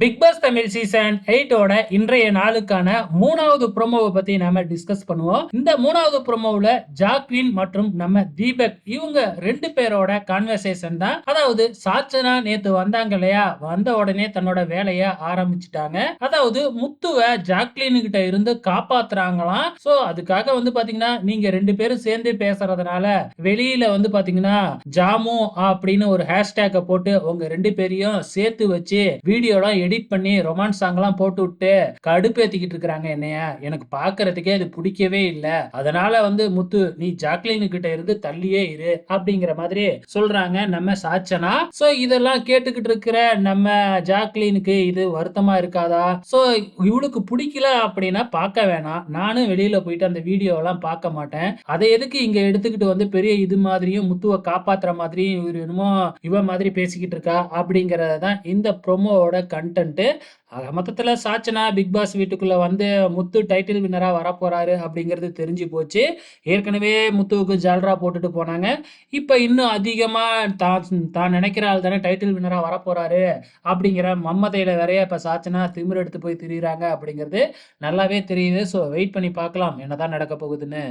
Big pass Tamil season எயிட்டோட இன்றைய நாளுக்கான மூணாவது ப்ரோமோவை பத்தி நாம டிஸ்கஸ் பண்ணுவோம். இந்த மூணாவது ப்ரோமோவில் ஜாக்லின் மற்றும் நம்ம தீபக் இவங்க ரெண்டு பேரோட கான்வர்சேஷன் தான். அதாவது சாச்சனா நேத்து வந்தாங்க இல்லையா? வந்த உடனே தன்னோட வேலையை ஆரம்பிச்சுட்டாங்க. அதாவது முத்துவ ஜாக்லின் கிட்ட இருந்து காப்பாத்துறாங்களாம். சோ அதுக்காக வந்து பாத்தீங்கன்னா நீங்க ரெண்டு பேரும் சேர்ந்து பேசுறதுனால வெளியில வந்து பாத்தீங்கன்னா ஜாமு அப்படின்னு ஒரு ஹேஷ்டேக்கை போட்டு உங்க ரெண்டு பேரையும் சேர்த்து வச்சு வீடியோலாம் எடிட் பண்ணி ரொமான்ஸ் சாங்லாம் போட்டு விட்டு கடுப்பேத்திக்கிட்டு இருக்கிறாங்க என்னைய. எனக்கு பாக்குறதுக்கே அது பிடிக்கவே இல்லை. அதனால வந்து முத்து நீ ஜாக்லின் கிட்ட இருந்து தள்ளியே இரு அப்படிங்கிற மாதிரி சொல்றாங்க நம்ம சாச்சனா. சோ இதெல்லாம் கேட்டுக்கிட்டு இருக்கிற நம்ம ஜாக்லினுக்கு இது வருத்தமா இருக்காதா? சோ இவளுக்கு பிடிக்கல அப்படின்னா பார்க்க வேணாம். நானும் வெளியில போயிட்டு அந்த வீடியோ எல்லாம் பார்க்க மாட்டேன். அதை எதுக்கு இங்க எடுத்துக்கிட்டு வந்து பெரிய இது மாதிரியும் முத்துவை காப்பாத்துற மாதிரியும் இவர் என்னமோ இவ மாதிரி பேசிக்கிட்டு இருக்கா அப்படிங்கறத தான் இந்த ப்ரொமோவோட கண்டென்ட்டு ஆக மொத்தத்தில் சாச்சனா பிக் பாஸ் வீட்டுக்குள்ளே வந்து முத்து டைட்டில் வின்னராக வரப்போகிறாரு அப்படிங்கிறது தெரிஞ்சு போச்சு. ஏற்கனவே முத்துவுக்கு ஜால்ரா போட்டுட்டு போனாங்க. இப்போ இன்னும் அதிகமாக தான் தான் நினைக்கிற ஆள் தானே டைட்டில் வின்னராக வரப்போகிறாரு அப்படிங்கிற மம்மதையில் வேறைய இப்போ சாச்சனா திமிர் எடுத்து போய் திரியிறாங்க அப்படிங்கிறது நல்லாவே தெரியுது. ஸோ வெயிட் பண்ணி பார்க்கலாம். என்னதான் நடக்க போகுதுன்னு.